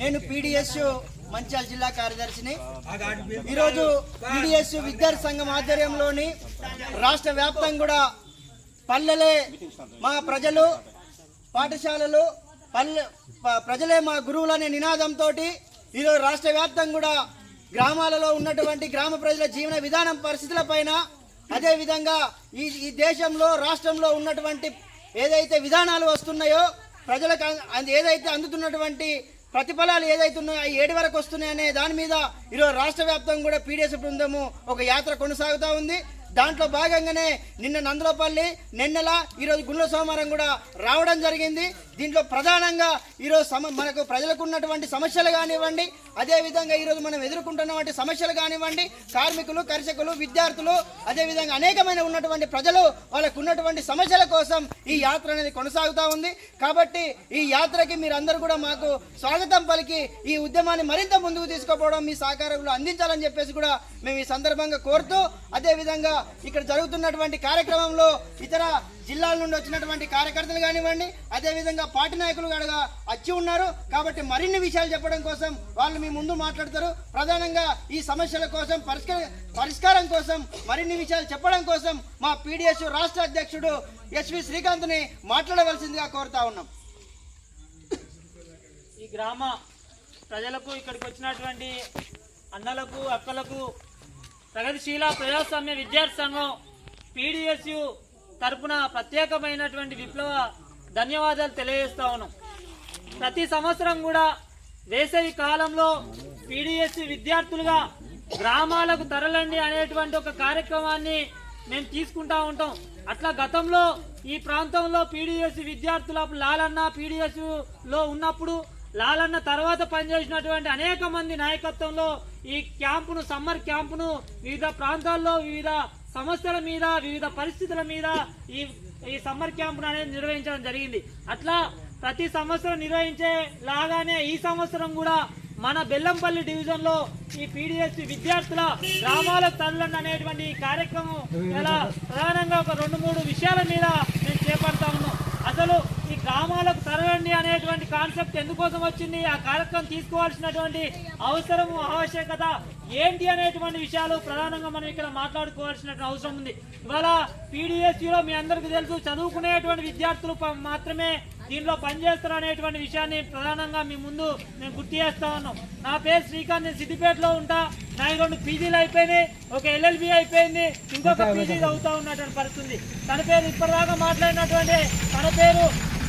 నేను పీడిఎస్ మంచిర్యాల జిల్లా కార్యదర్శిని. ఈరోజు పీడిఎస్ విద్యార్థి సంఘం ఆధ్వర్యంలోని రాష్ట్ర వ్యాప్తంగా కూడా పల్లెలే మా ప్రజలు పాఠశాలలు పల్లె ప్రజలే మా గురువులనే నినాదంతో ఈరోజు రాష్ట్ర వ్యాప్తంగా కూడా గ్రామాలలో ఉన్నటువంటి గ్రామ ప్రజల జీవన విధానం పరిస్థితులపైన అదేవిధంగా ఈ ఈ దేశంలో రాష్ట్రంలో ఉన్నటువంటి ఏదైతే విధానాలు వస్తున్నాయో ప్రజలకు ఏదైతే అందుతున్నటువంటి ప్రతిఫలాలు ఏదైతే ఉన్నాయో అవి ఏడు వరకు వస్తున్నాయనే దాని మీద ఈరోజు రాష్ట్ర వ్యాప్తంగా కూడా పీడిఎస్ బృందము ఒక యాత్ర కొనసాగుతూ ఉంది. దాంట్లో భాగంగానే నిన్న నందలపల్లి నిన్నెల ఈరోజు గుండ్ల సోమవారం కూడా రావడం జరిగింది. దీంట్లో ప్రధానంగా ఈరోజు సమ మనకు ప్రజలకు ఉన్నటువంటి సమస్యలు కానివ్వండి అదేవిధంగా ఈరోజు మనం ఎదుర్కొంటున్నటువంటి సమస్యలు కానివ్వండి కార్మికులు కర్షకులు విద్యార్థులు అదేవిధంగా అనేకమైన ఉన్నటువంటి ప్రజలు వాళ్ళకు ఉన్నటువంటి సమస్యల కోసం ఈ యాత్ర అనేది కొనసాగుతూ ఉంది. కాబట్టి ఈ యాత్రకి మీరందరూ కూడా మాకు స్వాగతం పలికి ఈ ఉద్యమాన్ని మరింత ముందుకు తీసుకుపోవడం మీ సహకారంలో అందించాలని చెప్పేసి కూడా మేము ఈ సందర్భంగా కోరుతూ అదేవిధంగా ఇక్కడ జరుగుతున్నటువంటి కార్యక్రమంలో ఇతర జిల్లాల నుండి వచ్చినటువంటి కార్యకర్తలు కానివ్వండి అదేవిధంగా పార్టీ నాయకులు కూడా వచ్చి ఉన్నారు. కాబట్టి మరిన్ని విషయాలు చెప్పడం కోసం వాళ్ళు మీ ముందు మాట్లాడతారు. ప్రధానంగా ఈ సమస్యల కోసం పరిష్కార పరిష్కారం కోసం మరిన్ని విషయాలు చెప్పడం కోసం మా పీడిఎస్ రాష్ట్ర అధ్యక్షుడు ఎస్వి శ్రీకాంత్ని మాట్లాడవలసిందిగా కోరుతా ఉన్నాం. ఈ గ్రామ ప్రజలకు ఇక్కడికి వచ్చినటువంటి అన్నలకు అక్కలకు ప్రగతిశీల ప్రజాస్వామ్య విద్యార్థి సంఘం పీడిఎస్యు తరపున ప్రత్యేకమైనటువంటి విప్లవ ధన్యవాదాలు తెలియజేస్తా ఉన్నాం. ప్రతి సంవత్సరం కూడా వేసవి కాలంలో పీడిఎస్సి విద్యార్థులుగా గ్రామాలకు తరలండి అనేటువంటి ఒక కార్యక్రమాన్ని మేము తీసుకుంటా ఉంటాం. అట్లా గతంలో ఈ ప్రాంతంలో పీడిఎస్ విద్యార్థుల లాలన్న పీడిఎస్లో ఉన్నప్పుడు లాలన్న తర్వాత పనిచేసినటువంటి అనేక మంది నాయకత్వంలో ఈ క్యాంపును సమ్మర్ క్యాంపును వివిధ ప్రాంతాల్లో వివిధ సమస్యల మీద వివిధ పరిస్థితుల మీద ఈ ఈ సమ్మర్ క్యాంపును అనేది నిర్వహించడం జరిగింది. అట్లా ప్రతి సంవత్సరం నిర్వహించే లాగానే ఈ సంవత్సరం కూడా మన బెల్లంపల్లి డివిజన్లో ఈ పీడిఎస్ విద్యార్థుల గ్రామాలకు తరలండి అనేటువంటి ఈ కార్యక్రమం ఇలా ప్రధానంగా ఒక రెండు మూడు విషయాల మీద మేము చేపడతా ఉన్నాం. అసలు గ్రామాలకు తరలండి అనేటువంటి కాన్సెప్ట్ ఎందుకోసం వచ్చింది? ఆ కార్యక్రమం తీసుకోవాల్సినటువంటి అవసరము ఆవశ్యకత ఏంటి అనేటువంటి విషయాలు ప్రధానంగా మనం ఇక్కడ మాట్లాడుకోవాల్సిన అవసరం ఉంది. ఇవాళ పీడిఎస్యూలో మీ అందరికీ తెలుసు చదువుకునేటువంటి విద్యార్థులు మాత్రమే దీనిలో పనిచేస్తారు అనేటువంటి విషయాన్ని ప్రధానంగా మీ ముందు మేము గుర్తు చేస్తా ఉన్నాం. నా పేరు శ్రీకాంత్ నేను సిద్దిపేటలో ఉంటా. నా రెండు పీజీలు అయిపోయినాయి. ఒక ఎల్ఎల్బి అయిపోయింది ఇంకొక పీజీ చదువుతా ఉన్నటువంటి పరిస్థితి తన పేరు ఇప్పటిదాకా మాట్లాడినటువంటి తన పేరు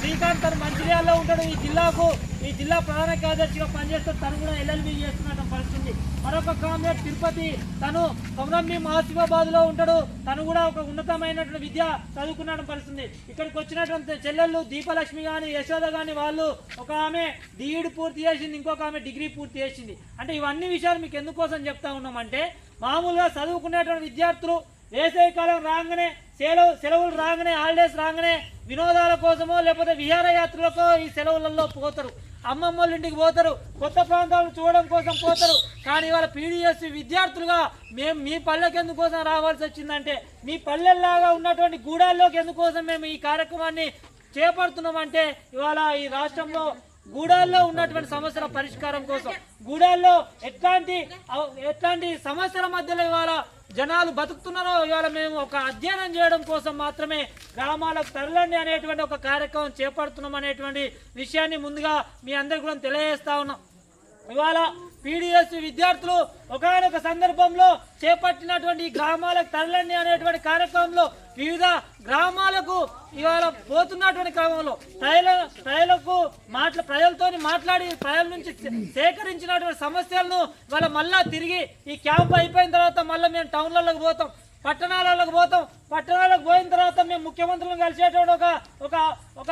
శ్రీకాంత్ తను మంచిర్యాలలో ఉంటాడు. ఈ జిల్లాకు ఈ జిల్లా ప్రధాన కార్యదర్శిగా పనిచేస్తూ తను కూడా ఎల్ఎల్బి చేస్తున్నటువంటి పరిస్థితి. మరొక కామ్రేడ్ తిరుపతి తను కొమరంభీం ఆసిఫాబాద్లో ఉంటాడు. తను కూడా ఒక ఉన్నతమైనటువంటి విద్య చదువుకున్నాడు పరిస్థితి. ఇక్కడికి వచ్చినటువంటి చెల్లెళ్ళు దీపలక్ష్మి గాని యశోద గాని వాళ్ళు ఒక ఆమె డిఈడి పూర్తి చేసింది ఇంకొక ఆమె డిగ్రీ పూర్తి చేసింది. అంటే ఇవన్నీ విషయాలు మీకు ఎందుకోసం చెప్తా ఉన్నామంటే మామూలుగా చదువుకునేటువంటి విద్యార్థులు వేసవి కాలం రాగానే సెలవు సెలవులు రాగానే హాలిడేస్ రాగానే వినోదాల కోసమో లేకపోతే విహారయాత్రలకో ఈ సెలవులలో పోతారు. అమ్మమ్మ వాళ్ళ ఇంటికి పోతారు. కొత్త ప్రాంతాలను చూడడం కోసం పోతారు. కానీ ఇవాళ పీడిఎస్ విద్యార్థులుగా మేము మీ పల్లెకి ఎందుకోసం రావాల్సి వచ్చిందంటే మీ పల్లెల్లాగా ఉన్నటువంటి గూడాల్లోకి ఎందుకోసం మేము ఈ కార్యక్రమాన్ని చేపడుతున్నామంటే ఇవాళ ఈ రాష్ట్రంలో గూడాల్లో ఉన్నటువంటి సమస్యల పరిష్కారం కోసం. గూడాల్లో ఎట్లాంటి ఎట్లాంటి సమస్యల మధ్యలో ఇవాళ జనాలు బతుకుతున్నారో ఇవాళ మేము ఒక అధ్యయనం చేయడం కోసం మాత్రమే గ్రామాలకు తరలండి అనేటువంటి ఒక కార్యక్రమం చేపడుతున్నాం అనేటువంటి విషయాన్ని ముందుగా మీ అందరికి కూడా తెలియజేస్తా ఉన్నాం. ఇవాళ పీడిఎస్ విద్యార్థులు ఒకనొక సందర్భంలో చేపట్టినటువంటి గ్రామాలకు తరలండి అనేటువంటి కార్యక్రమంలో వివిధ గ్రామాలకు ఇవాళ పోతున్నటువంటి క్రమంలో ప్రజల ప్రజలకు మాట్లా ప్రజలతో మాట్లాడి ప్రజల నుంచి సేకరించినటువంటి సమస్యలను ఇవాళ మళ్ళా తిరిగి ఈ క్యాంప్ అయిపోయిన తర్వాత మళ్ళీ మేము టౌన్లలోకి పోతాం పట్టణాలకు పోతాం. పట్టణాలకు పోయిన తర్వాత మేము ముఖ్యమంత్రులను కలిసేటువంటి ఒక ఒక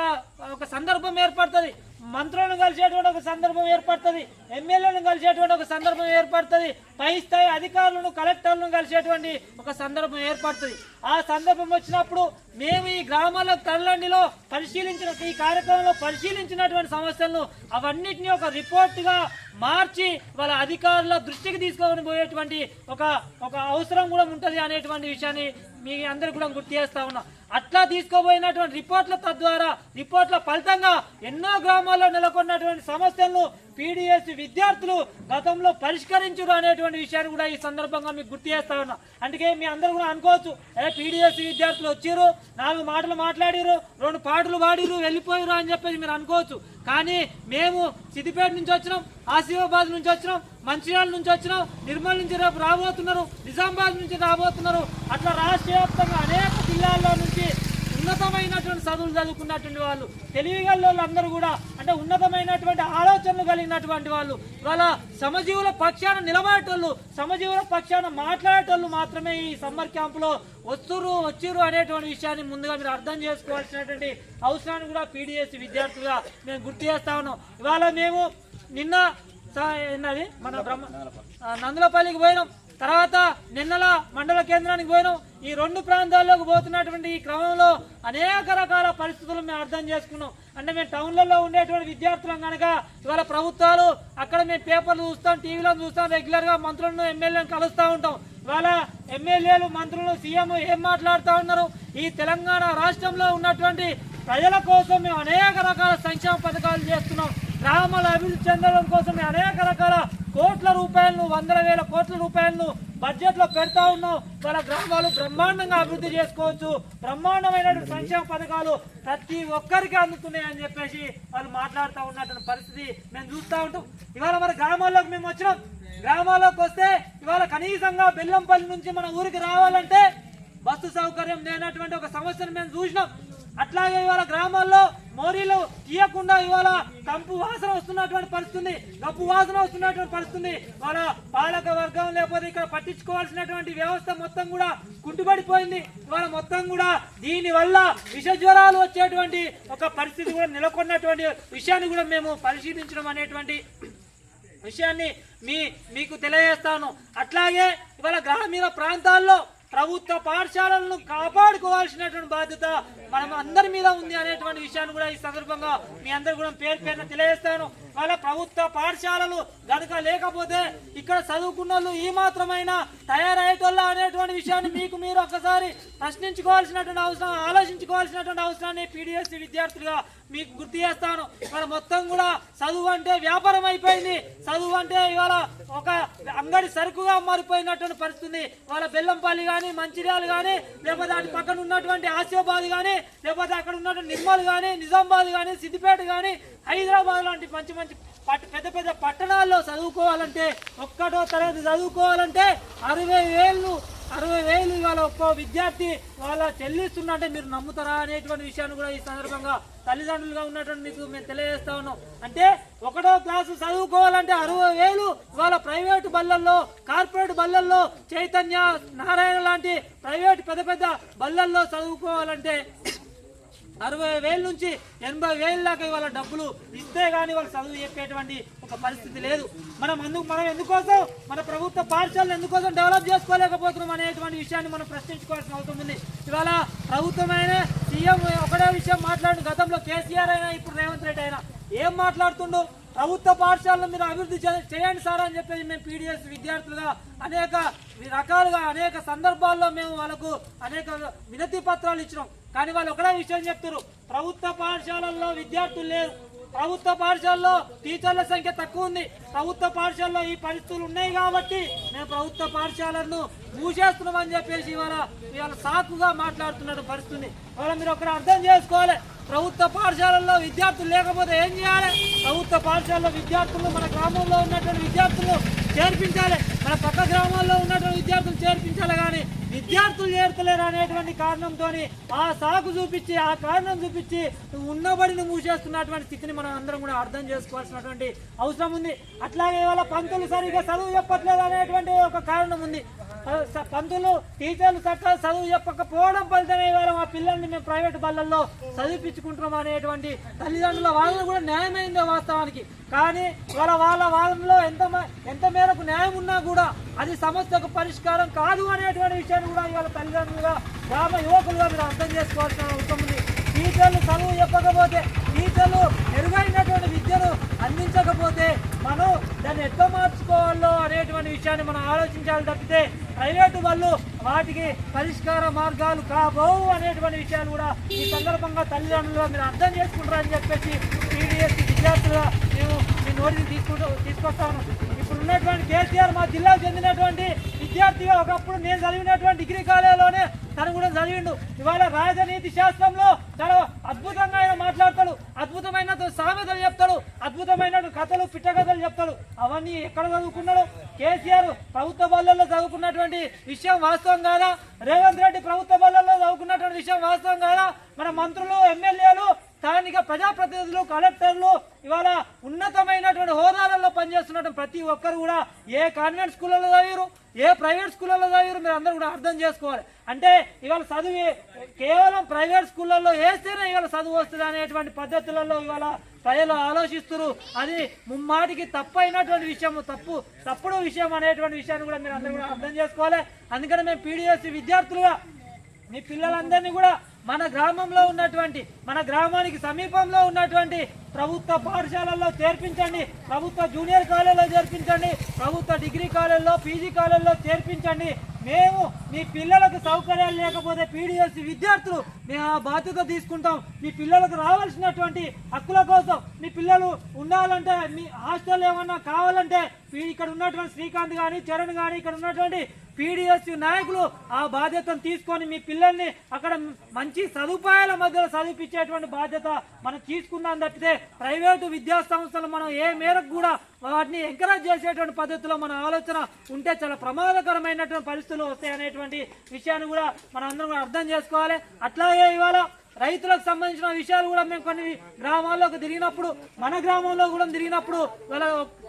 ఒక సందర్భం ఏర్పడుతుంది. మంత్రులను కలిసేటువంటి ఒక సందర్భం ఏర్పడుతుంది ఎమ్మెల్యేలను కలిసేటువంటి ఒక సందర్భం ఏర్పడుతుంది పై స్థాయి అధికారులను కలెక్టర్లను కలిసేటువంటి ఒక సందర్భం ఏర్పడుతుంది. ఆ సందర్భం వచ్చినప్పుడు మేము ఈ గ్రామాల తరలండిలో పరిశీలించిన ఈ కార్యక్రమంలో పరిశీలించినటువంటి సమస్యలను అవన్నిటిని ఒక రిపోర్ట్గా మార్చి వాళ్ళ అధికారుల దృష్టికి తీసుకొని పోయేటువంటి ఒక ఒక అవసరం కూడా ఉంటుంది అనేటువంటి విషయాన్ని మీ అందరికి కూడా గుర్తు చేస్తా ఉన్నా. అట్లా తీసుకోబోయినటువంటి రిపోర్ట్ల తద్వారా రిపోర్ట్ల ఫలితంగా ఎన్నో గ్రామాల్లో నెలకొన్నటువంటి సమస్యలను పీడిఎస్ విద్యార్థులు గతంలో పరిష్కరించరు అనేటువంటి విషయాన్ని కూడా ఈ సందర్భంగా మీకు గుర్తు చేస్తా ఉన్నా. అందుకే మీ అందరూ కూడా అనుకోవచ్చు అదే పీడిఎస్ విద్యార్థులు వచ్చారు నాలుగు మాటలు మాట్లాడిరు రెండు పాటలు పాడిరు వెళ్ళిపోయారు అని చెప్పేసి మీరు అనుకోవచ్చు. కానీ మేము సిద్దిపేట నుంచి వచ్చినాం ఆసిఫాబాద్ నుంచి వచ్చినాం మంచిర్యాల నుంచి వచ్చినాం నిర్మల్ నుంచి రేపు రాబోతున్నారు నిజామాబాద్ నుంచి రాబోతున్నారు. అట్లా రాష్ట్ర వ్యాప్తంగా అనేక జిల్లాల్లో నుంచి ఉన్నతమైనటువంటి చదువులు చదువుకున్నటువంటి వాళ్ళు తెలివిగల అందరూ కూడా అంటే ఉన్నతమైనటువంటి ఆలోచనలు కలిగినటువంటి వాళ్ళు ఇవాళ సమజీవుల పక్షాన నిలబడేటోళ్ళు సమజీవుల పక్షాన మాట్లాడేటోళ్ళు మాత్రమే ఈ సమ్మర్ క్యాంపులో వస్తురు వచ్చిర్రు అనేటువంటి విషయాన్ని ముందుగా మీరు అర్థం చేసుకోవాల్సినటువంటి అవసరాన్ని కూడా పీడిఎస్ విద్యార్థులుగా మేము గుర్తు చేస్తా ఉన్నాం. ఇవాళ మేము నిన్న ఏంటది మన బ్రహ్మ నందులపల్లికి పోయినాం. తర్వాత నిన్నల మండల కేంద్రానికి పోయినాం. ఈ రెండు ప్రాంతాల్లోకి పోతున్నటువంటి ఈ క్రమంలో అనేక రకాల పరిస్థితులు మేము అర్థం చేసుకున్నాం. అంటే మేము టౌన్లలో ఉండేటువంటి విద్యార్థులం కనుక ఇవాళ ప్రభుత్వాలు అక్కడ మేము పేపర్లు చూస్తాం టీవీలో చూస్తాం రెగ్యులర్గా మంత్రులను ఎమ్మెల్యేలను కలుస్తూ ఉంటాం. ఇవాళ ఎమ్మెల్యేలు మంత్రులు సీఎం ఏం మాట్లాడుతూ ఉన్నారు? ఈ తెలంగాణ రాష్ట్రంలో ఉన్నటువంటి ప్రజల కోసం మేము అనేక రకాల సంక్షేమ పథకాలు చేస్తున్నాం. గ్రామాల అభివృద్ధి చెందడం కోసం మేము అనేక రకాల కోట్ల రూపాయలను వందల వేల కోట్ల రూపాయలను బడ్జెట్లో పెడతా ఉన్నాం వాళ్ళ గ్రామాలు బ్రహ్మాండంగా అభివృద్ధి చేసుకోవచ్చు. బ్రహ్మాండమైనటువంటి సంక్షేమ పథకాలు ప్రతి ఒక్కరికి అందుతున్నాయి అని చెప్పేసి వాళ్ళు మాట్లాడుతూ ఉన్నటువంటి పరిస్థితి మేము చూస్తూ ఉంటాం ఇవాళ మన గ్రామాల్లోకి మేము వచ్చినాం. గ్రామాల్లోకి వస్తే ఇవాళ కనీసంగా బెల్లంపల్లి నుంచి మన ఊరికి రావాలంటే బస్సు సౌకర్యం లేనటువంటి ఒక సమస్యను మేము చూసినాం. అట్లాగే ఇవాళ గ్రామాల్లో మోరీలు తీయకుండా ఇవాళ కంపు వాసన వస్తున్నటువంటి పరిస్థితుంది. గప్పు వాసన వస్తున్నటువంటి పరిస్థితుంది. వాళ్ళ పాలక వర్గం లేకపోతే ఇక్కడ పట్టించుకోవాల్సినటువంటి వ్యవస్థ మొత్తం కూడా కుంటుపడిపోయింది ఇవాళ మొత్తం కూడా దీని వల్ల విష జ్వరాలు వచ్చేటువంటి ఒక పరిస్థితి కూడా నెలకొన్నటువంటి విషయాన్ని కూడా మేము పరిశీలించడం అనేటువంటి విషయాన్ని మీ మీకు తెలియజేస్తాను. అట్లాగే ఇవాళ గ్రామీణ ప్రాంతాల్లో ప్రభుత్వ పాఠశాలలను కాపాడుకోవాల్సినటువంటి బాధ్యత మనం అందరి మీద ఉంది అనేటువంటి విషయాన్ని కూడా ఈ సందర్భంగా మీ అందరు కూడా పేరు పేరున తెలియజేస్తాను. వాళ్ళ ప్రభుత్వ పాఠశాలలు గనక లేకపోతే ఇక్కడ చదువుకున్న వాళ్ళు ఈ మాత్రమైన తయారయ్యేటోళ్ళ అనేటువంటి విషయాన్ని మీకు మీరు ఒకసారి ప్రశ్నించుకోవాల్సినటువంటి అవసరం ఆలోచించుకోవాల్సినటువంటి అవసరాన్ని పీడిఎస్ విద్యార్థులుగా మీకు గుర్తు చేస్తాను. మన మొత్తం కూడా చదువు అంటే వ్యాపారం అయిపోయింది. చదువు అంటే ఇవాళ ఒక అంగడి సరుకుగా మారిపోయినటువంటి పరిస్థితి వాళ్ళ బెల్లంపల్లి కానీ మంచిర్యాలు కానీ లేకపోతే అటు పక్కన ఉన్నటువంటి ఆసియాబాద్ కానీ లేకపోతే అక్కడ ఉన్నటువంటి నిర్మల్ కానీ నిజామాబాద్ కానీ సిద్దిపేట కానీ హైదరాబాద్ లాంటి మంచి మంచి పట్- పెద్ద పెద్ద పట్టణాల్లో చదువుకోవాలంటే ఒక్కటో తరగతి చదువుకోవాలంటే అరవై వేలు అరవై వేలు ఇవాళ ఒక్కో విద్యార్థి వాళ్ళ చెల్లిస్తున్నట్టే మీరు నమ్ముతారా అనేటువంటి విషయాన్ని కూడా ఈ సందర్భంగా తల్లిదండ్రులుగా ఉన్నటువంటి మీకు మేము తెలియజేస్తా ఉన్నాం. అంటే ఒకటో క్లాసు చదువుకోవాలంటే అరవై వేలు ఇవాళ ప్రైవేటు బళ్ళల్లో కార్పొరేట్ బళ్ళల్లో చైతన్య నారాయణ లాంటి ప్రైవేట్ పెద్ద పెద్ద బళ్ళల్లో చదువుకోవాలంటే అరవై వేల నుంచి ఎనభై వేల దాకా ఇవాళ డబ్బులు ఇస్తే గానీ వాళ్ళు చదువు చెప్పేటువంటి ఒక పరిస్థితి లేదు. మనం అందుకు మనం ఎందుకోసం మన ప్రభుత్వ పాఠశాలను ఎందుకోసం డెవలప్ చేసుకోలేకపోతున్నాం అనేటువంటి విషయాన్ని మనం ప్రశ్నించుకోవాల్సిన అవసరం ఉంది. ఇవాళ ప్రభుత్వమైన సీఎం ఒకటే విషయం మాట్లాడిన గతంలో కేసీఆర్ అయినా ఇప్పుడు రేవంత్ రెడ్డి అయినా ఏం మాట్లాడుతుండో? ప్రభుత్వ పాఠశాలను మీరు అభివృద్ధి చేయండి సార్ అని చెప్పేసి మేము పీడిఎస్ విద్యార్థులుగా అనేక రకాలుగా అనేక సందర్భాల్లో మేము వాళ్ళకు అనేక వినతి పత్రాలు ఇచ్చినాం. కానీ వాళ్ళు ఒకటే విషయం చెప్తారు ప్రభుత్వ పాఠశాలల్లో విద్యార్థులు లేరు. ప్రభుత్వ పాఠశాలలో టీచర్ల సంఖ్య తక్కువ ఉంది. ప్రభుత్వ పాఠశాలలో ఈ పరిస్థితులు ఉన్నాయి కాబట్టి మేము ప్రభుత్వ పాఠశాలను మూసేస్తున్నామని చెప్పేసి ఇవాళ ఇవాళ సాకుగా మాట్లాడుతున్న పరిస్థితి ఇవాళ మీరు ఒకరు అర్థం చేసుకోవాలి. ప్రభుత్వ పాఠశాలల్లో విద్యార్థులు లేకపోతే ఏం చేయాలి? ప్రభుత్వ పాఠశాలలో విద్యార్థులు మన గ్రామంలో ఉన్నటువంటి విద్యార్థులు చేర్పించాలి. మన పక్క గ్రామాల్లో ఉన్నటువంటి విద్యార్థులు చేర్పించాలి కానీ విద్యార్థులు చేరుతలేరు అనేటువంటి కారణంతో ఆ సాకు చూపించి ఆ కారణం చూపించి నువ్వు ఉన్నబడిని మూసేస్తున్నటువంటి స్థితిని మనం అందరం కూడా అర్థం చేసుకోవాల్సినటువంటి అవసరం ఉంది. అట్లాగే ఇవాళ పంతులు సరిగా చదువు చెప్పట్లేదు అనేటువంటి ఒక కారణం ఉంది. పంతులు టీచర్లు చక్కగా చదువు చెప్పకపోవడం ఫలితమే ఇవాళ మా పిల్లల్ని మేము ప్రైవేట్ బళ్ళల్లో చదివిపించుకుంటున్నాం అనేటువంటి తల్లిదండ్రుల వాదన కూడా న్యాయమైందే వాస్తవానికి. కానీ వాళ్ళ వాళ్ళ వాదనలో ఎంత మ- ఎంత మేరకు న్యాయం ఉన్నా కూడా అది సమస్యకు పరిష్కారం కాదు అనేటువంటి విషయాన్ని కూడా ఇవాళ తల్లిదండ్రులుగా గ్రామ యువకులుగా మీరు అర్థం చేసుకోవాల్సిన అవసరం ఉంది. టీచర్లు చదువు చెప్పకపోతే టీచర్లు మెరుగైనటువంటి విద్యను అందించకపోతే మనం దాన్ని ఎట్లా మార్చుకోవాలో అనేటువంటి విషయాన్ని మనం ఆలోచించాలి తప్పితే ప్రైవేటు వాళ్ళు వాటికి పరిష్కార మార్గాలు కాబోవు అనేటువంటి విషయాలు కూడా ఈ సందర్భంగా తల్లిదండ్రులు మీరు అర్థం చేసుకుంటారని చెప్పేసి టీడీఎస్ విద్యార్థులుగా మేము మీ నోటికి తీసుకుంటూ తీసుకొస్తాను. ఇప్పుడు ఉన్నటువంటి కేసీఆర్ మా జిల్లాకు చెందినటువంటి విద్యార్థిగా ఒకప్పుడు నేను చదివినటువంటి డిగ్రీ కాలేజీలోనే తను కూడా చదివిండు. ఇవాళ రాజనీతి శాస్త్రంలో చాలా అద్భుతంగా ఆయన మాట్లాడతాడు. అద్భుతమైన సామెతలు చెప్తాడు. అద్భుతమైన కథలు పిట్టకథలు చెప్తాడు. అవన్నీ ఎక్కడ చదువుకున్నాడు? కేసీఆర్ ప్రభుత్వ బళ్ళల్లో చదువుకున్నటువంటి విషయం వాస్తవం కాదా? రేవంత్ రెడ్డి ప్రభుత్వ బళ్ళల్లో చదువుకున్నటువంటి విషయం వాస్తవం కాదా? మన మంత్రులు ఎమ్మెల్యేలు స్థానిక ప్రజాప్రతినిధులు కలెక్టర్లు ఇవాళ ఉన్నతమైనటువంటి హోదాలలో పనిచేస్తున్నటువంటి ప్రతి ఒక్కరు కూడా ఏ కాన్వెంట్ స్కూళ్ళలో చదివారు ఏ ప్రైవేట్ స్కూళ్ళలో చదివారు మీరు? అందరూ కూడా అర్థం చేసుకోవాలి. అంటే ఇవాళ చదువు కేవలం ప్రైవేట్ స్కూళ్ళల్లో వేస్తేనే ఇవాళ చదువు వస్తుంది అనేటువంటి పద్ధతులలో ఇవాళ ప్రజలు ఆలోచిస్తున్నారు. అది ముమ్మాటికి తప్పు అయినటువంటి విషయం తప్పు తప్పుడు విషయం అనేటువంటి విషయాన్ని కూడా మీరు అందరూ కూడా అర్థం చేసుకోవాలి. అందుకని మేము పీడిఎస్సి విద్యార్థులుగా మీ పిల్లలందరినీ కూడా మన గ్రామంలో ఉన్నటువంటి మన గ్రామానికి సమీపంలో ఉన్నటువంటి ప్రభుత్వ పాఠశాలల్లో చేర్పించండి ప్రభుత్వ జూనియర్ కాలేజీలో చేర్పించండి ప్రభుత్వ డిగ్రీ కాలేజీలో పీజీ కాలేజీలో చేర్పించండి. మేము మీ పిల్లలకు సౌకర్యాలు లేకపోతే పీడిఎస్సి విద్యార్థులు మేము ఆ బాధ్యత తీసుకుంటాం. మీ పిల్లలకు రావాల్సినటువంటి హక్కుల కోసం మీ పిల్లలు ఉండాలంటే మీ హాస్టల్ ఏమన్నా కావాలంటే ఇక్కడ ఉన్నటువంటి శ్రీకాంత్ కానీ చరణ్ కానీ ఇక్కడ ఉన్నటువంటి పీడిఎస్ నాయకులు ఆ బాధ్యతను తీసుకొని మీ పిల్లల్ని అక్కడ మంచి సదుపాయాల మధ్యలో చదివిపించేటువంటి బాధ్యత మనం తీసుకుందాం తప్పితే ప్రైవేటు విద్యా సంస్థలు మనం ఏ మేరకు కూడా వాటిని ఎంకరేజ్ చేసేటువంటి పద్ధతిలో మన ఆలోచన ఉంటే చాలా ప్రమాదకరమైనటువంటి పరిస్థితులు వస్తాయి అనేటువంటి విషయాన్ని కూడా మనం అందరం కూడా అర్థం చేసుకోవాలి. అట్లాగే ఇవాళ రైతులకు సంబంధించిన విషయాలు కూడా మేము కొన్ని గ్రామాల్లోకి తిరిగినప్పుడు మన గ్రామంలో కూడా తిరిగినప్పుడు వాళ్ళ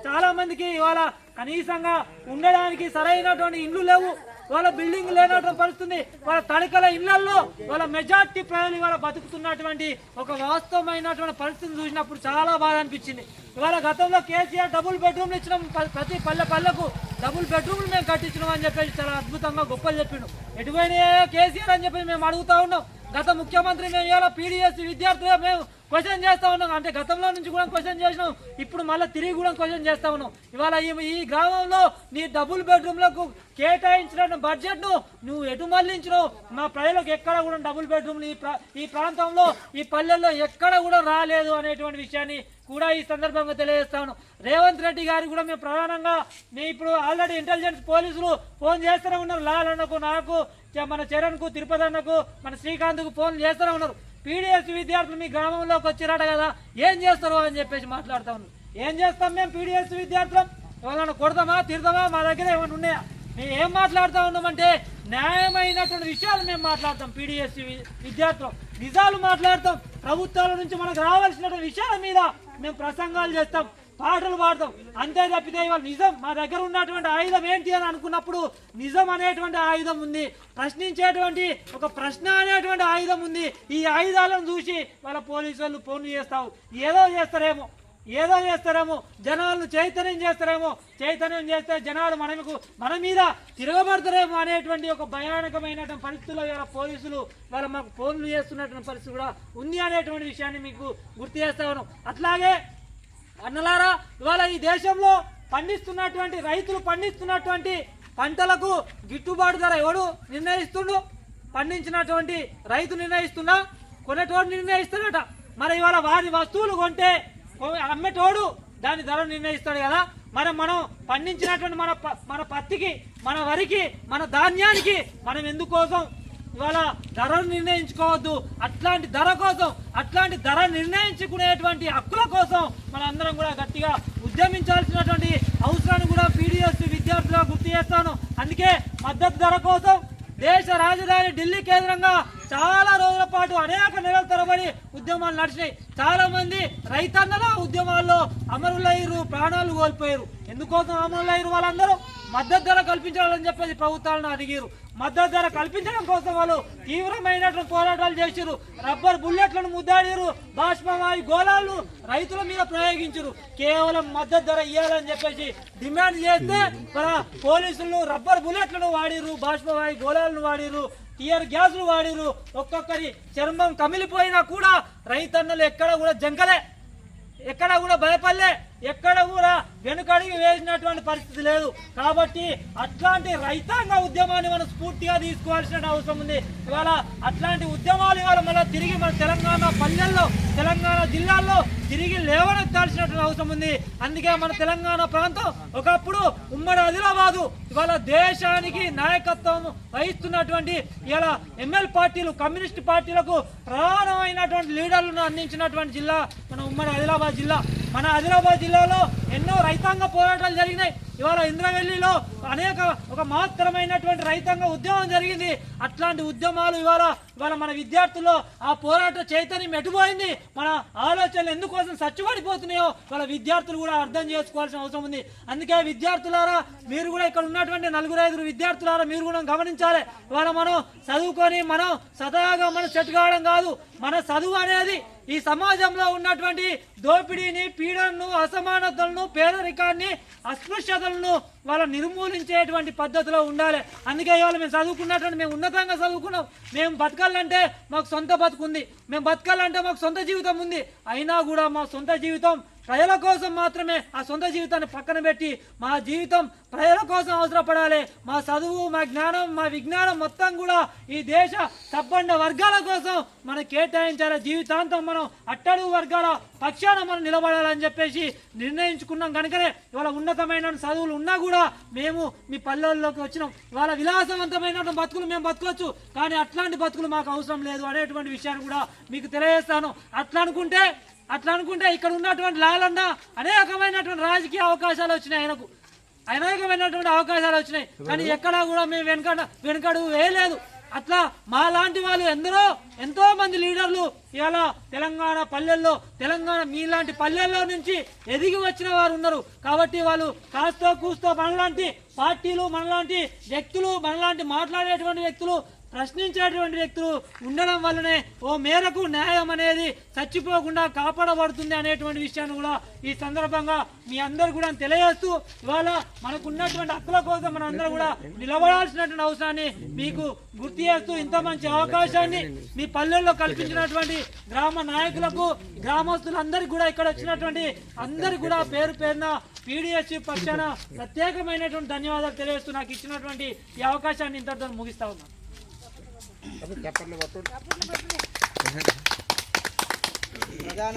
చాలా మందికి ఇవాళ కనీసంగా ఉండడానికి సరైనటువంటి ఇండ్లు లేవు. వాళ్ళ బిల్డింగ్ లేనటువంటి పరిస్థితుంది. వాళ్ళ తడికల ఇళ్ళలో వాళ్ళ మెజార్టీ ప్రజలు ఇవాళ బతుకుతున్నటువంటి ఒక వాస్తవమైనటువంటి పరిస్థితిని చూసినప్పుడు చాలా బాధ అనిపించింది. ఇవాళ గతంలో కేసీఆర్ డబుల్ బెడ్రూమ్లు ఇచ్చినాం. ప్రతి పల్లె పల్లెకు డబుల్ బెడ్రూమ్లు మేము కట్టించినాం అని చెప్పేసి చాలా అద్భుతంగా గొప్పలు చెప్పిండు. ఎటువైనా కేసీఆర్ అని చెప్పి మేము అడుగుతా ఉన్నాం. గత ముఖ్యమంత్రి మేము ఇవాళ పీడిఎస్ విద్యార్థులుగా మేము క్వశ్చన్ చేస్తా ఉన్నాం. అంటే గతంలో నుంచి కూడా క్వశ్చన్ చేసినాం. ఇప్పుడు మళ్ళీ తిరిగి కూడా క్వశ్చన్ చేస్తా ఉన్నాం. ఇవాళ ఈ ఈ గ్రామంలో నీ డబుల్ బెడ్రూమ్లకు కేటాయించిన బడ్జెట్ను నువ్వు ఎటు మళ్ళించినావు మా ప్రజలకు ఎక్కడ కూడా డబుల్ బెడ్రూమ్లు ఈ ప్రా- ఈ ప్రాంతంలో ఈ పల్లెల్లో ఎక్కడ కూడా రాలేదు అనేటువంటి విషయాన్ని కూడా ఈ సందర్భంగా తెలియజేస్తాను రేవంత్ రెడ్డి గారు కూడా మేము ప్రధానంగా మేము ఇప్పుడు ఆల్రెడీ ఇంటెలిజెన్స్ పోలీసులు ఫోన్ చేస్తూనే ఉన్నారు. లాల్ అన్నకు నాకు మన చరణ్కు తిరుపతి అన్నకు మన శ్రీకాంత్కు ఫోన్ చేస్తూనే ఉన్నారు. పీడిఎస్ విద్యార్థులు మీ గ్రామంలోకి వచ్చిరాట కదా? ఏం చేస్తారు అని చెప్పేసి మాట్లాడుతా ఉన్నారు ఏం చేస్తాం మేము పీడిఎస్ విద్యార్థులం? ఎవరైనా కొడతామా తిడతామా మా దగ్గర ఏమైనా ఉన్నాయా? మేము ఏం మాట్లాడుతూ ఉన్నామంటే న్యాయమైనటువంటి విషయాలు మేము మాట్లాడతాం పీడిఎస్ విద్యార్థులు. నిజాలు మాట్లాడతాం. ప్రభుత్వాల నుంచి మనకు రావాల్సినటువంటి విషయాల మీద మేము ప్రసంగాలు చేస్తాం. పాటలు పాడతాం. అంతే తప్పితే ఇవాళ నిజం మా దగ్గర ఉన్నటువంటి ఆయుధం ఏంటి అని అనుకున్నప్పుడు నిజం అనేటువంటి ఆయుధం ఉంది. ప్రశ్నించేటువంటి ఒక ప్రశ్న అనేటువంటి ఆయుధం ఉంది. ఈ ఆయుధాలను చూసి వాళ్ళ పోలీసు వాళ్ళు ఫోన్లు చేస్తావు. ఏదో చేస్తారేమో ఏదో చేస్తారేమో జనాలను చైతన్యం చేస్తారేమో చైతన్యం చేస్తే జనాలు మనకు మన మీద తిరగబడతారేమో అనేటువంటి ఒక భయానకమైనటువంటి పరిస్థితుల్లో ఇవాళ పోలీసులు వాళ్ళ మాకు ఫోన్లు చేస్తున్నటువంటి పరిస్థితి కూడా ఉంది అనేటువంటి విషయాన్ని మీకు గుర్తు చేస్తా ఉన్నాం. అట్లాగే అన్నలారా ఇవాళ ఈ దేశంలో పండిస్తున్నటువంటి రైతులు పండిస్తున్నటువంటి పంటలకు గిట్టుబాటు ధర ఎవడు నిర్ణయిస్తుండు? పండించినటువంటి రైతు నిర్ణయిస్తున్నా కొనేటోడు నిర్ణయిస్తాడట. మరి ఇవాళ వారి వస్తువులు కొంటే అమ్మేటోడు దాని ధర నిర్ణయిస్తాడు కదా. మరి మనం పండించినటువంటి మన ప- మన పత్తికి మన వరికి మన ధాన్యానికి మనం ఎందుకోసం ఇవాళ ధరను నిర్ణయించుకోవద్దు. అట్లాంటి ధర కోసం అట్లాంటి ధర నిర్ణయించుకునేటువంటి హక్కుల కోసం మనందరం కూడా గట్టిగా ఉద్యమించాల్సినటువంటి అవసరాన్ని కూడా పీడిఎస్ విద్యార్థులకు గుర్తు చేస్తాను. అందుకే మద్దతు ధర కోసం దేశ రాజధాని ఢిల్లీ కేంద్రంగా చాలా రోజుల పాటు అనేక నెలల తరబడి ఉద్యమాలు నడిచినాయి. చాలా మంది రైతన్నల ఉద్యమాల్లో అమరులయ్యారు ప్రాణాలు కోల్పోయారు. ఎందుకోసం అమరులయ్యారు వాళ్ళందరూ? మద్దతు ధర కల్పించాలని చెప్పేసి ప్రభుత్వాలను అడిగారు. మద్దతు ధర కల్పించడం కోసం వాళ్ళు తీవ్రమైనటువంటి పోరాటాలు చేశారు రబ్బర్ బుల్లెట్లను ముద్దాడారు బాష్పవాయు గోళాలను రైతుల మీద ప్రయోగించారు కేవలం మద్దతు ధర ఇవ్వాలని చెప్పేసి డిమాండ్ చేస్తే మన పోలీసులు రబ్బర్ బుల్లెట్లను వాడిరు బాష్పవాయు గోళాలను వాడిరు టియర్ గ్యాసులు వాడిరు ఒక్కొక్కరి చర్మం కమిలిపోయినా కూడా రైతన్నలు ఎక్కడ కూడా జంకలే. ఎక్కడ కూడా భయపడలే ఎక్కడ కూడా వెనుకడిగి వేసినటువంటి పరిస్థితి లేదు. కాబట్టి అట్లాంటి రైతాంగ ఉద్యమాన్ని మనం స్ఫూర్తిగా తీసుకోవాల్సిన అవసరం ఉంది. ఇవాళ అట్లాంటి ఉద్యమాలు ఇవాళ మళ్ళీ తిరిగి మన తెలంగాణ పల్లెల్లో తెలంగాణ జిల్లాల్లో తిరిగి లేవనెత్తాల్సినటువంటి అవసరం ఉంది. అందుకే మన తెలంగాణ ప్రాంతం ఒకప్పుడు ఉమ్మడి ఆదిలాబాదు ఇవాళ దేశానికి నాయకత్వం వహిస్తున్నటువంటి ఇవాళ ఎమ్మెల్యే పార్టీలు కమ్యూనిస్ట్ పార్టీలకు ప్రధానమైనటువంటి లీడర్లను అందించినటువంటి జిల్లా మన ఉమ్మడి ఆదిలాబాద్ జిల్లా. మన ఆదిలాబాద్ జిల్లాలో ఎన్నో రైతాంగ పోరాటాలు జరిగినాయి. ఇవాళ ఇంద్రవెల్లిలో అనేక ఒక మహత్తరమైనటువంటి రైతాంగ ఉద్యమం జరిగింది. అట్లాంటి ఉద్యమాలు ఇవాళ ఇవాళ మన విద్యార్థుల్లో ఆ పోరాట చైతన్యం ఎటుపోయింది? మన ఆలోచనలు ఎందుకు కోసం సచ్చిపడిపోతున్నాయో వాళ్ళ విద్యార్థులు కూడా అర్థం చేసుకోవాల్సిన అవసరం ఉంది. అందుకే విద్యార్థులారా మీరు కూడా ఇక్కడ ఉన్నటువంటి నలుగురు ఐదుగురు విద్యార్థులారా మీరు కూడా గమనించాలి. ఇవాళ మనం చదువుకొని మనం సదాగా మనం సెట్ కావడం కాదు మన చదువు అనేది ఈ సమాజంలో ఉన్నటువంటి దోపిడీని పీడనను అసమానతలను పేదరికాన్ని అస్పృశ్యతలను వాళ్ళ నిర్మూలించేటువంటి పద్ధతిలో ఉండాలి. అందుకే ఇవాళ మేము చదువుకున్నటువంటి మేము ఉన్నతంగా చదువుకున్నాం. మేము బతకాలంటే మాకు సొంత బతుకుంది. మేము బతకాలంటే మాకు సొంత జీవితం ఉంది. అయినా కూడా మా సొంత జీవితం ప్రజల కోసం మాత్రమే ఆ సొంత జీవితాన్ని పక్కన పెట్టి మా జీవితం ప్రజల కోసం అవసరపడాలి. మా చదువు మా జ్ఞానం మా విజ్ఞానం మొత్తం కూడా ఈ దేశ సబ్బండ వర్గాల కోసం మనం కేటాయించాలి. జీవితాంతం మనం అట్టడుగు వర్గాల పక్షాన మనం నిలబడాలని చెప్పేసి నిర్ణయించుకున్నాం కనుకనే ఇవాళ ఉన్నతమైన చదువులు ఉన్నా కూడా మేము మీ పల్లెల్లోకి వచ్చినాం. ఇవాళ విలాసవంతమైన బతుకులు మేము బతకవచ్చు కానీ అట్లాంటి బతుకులు మాకు అవసరం లేదు అనేటువంటి విషయాన్ని కూడా మీకు తెలియజేస్తాను. అట్లా అనుకుంటే అట్లా అనుకుంటే ఇక్కడ ఉన్నటువంటి లాలన్న అనేకమైనటువంటి రాజకీయ అవకాశాలు వచ్చినాయి ఆయనకు. అనేకమైనటువంటి అవకాశాలు వచ్చినాయి. కానీ ఎక్కడా కూడా మేము వెనకడ వెనకడు వేయలేదు. అట్లా మా లాంటి వాళ్ళు ఎందరో ఎంతో మంది లీడర్లు ఇవాళ తెలంగాణ పల్లెల్లో తెలంగాణ మీలాంటి పల్లెల్లో నుంచి ఎదిగి వచ్చిన వారు ఉన్నారు. కాబట్టి వాళ్ళు కాస్తో కూస్తో మనలాంటి పార్టీలు మనలాంటి వ్యక్తులు మనలాంటి మాట్లాడేటువంటి వ్యక్తులు ప్రశ్నించేటువంటి వ్యక్తులు ఉండడం వల్లనే ఓ మేరకు న్యాయం అనేది చచ్చిపోకుండా కాపాడబడుతుంది అనేటువంటి విషయాన్ని కూడా ఈ సందర్భంగా మీ అందరు కూడా తెలియజేస్తూ ఇవాళ మనకున్నటువంటి హక్కుల కోసం మనం అందరూ కూడా నిలబడాల్సినటువంటి అవసరాన్ని మీకు గుర్తు చేస్తూ ఇంత మంచి అవకాశాన్ని మీ పల్లెల్లో కల్పించినటువంటి గ్రామ నాయకులకు గ్రామస్తులందరికీ కూడా ఇక్కడ వచ్చినటువంటి అందరికి కూడా పేరు పేరున పీడిఎస్ పక్షాన ప్రత్యేకమైనటువంటి ధన్యవాదాలు తెలియజేస్తూ నాకు ఇచ్చినటువంటి ఈ అవకాశాన్ని ఇంతటితో ముగిస్తా ఉన్నాను. ప్రధాన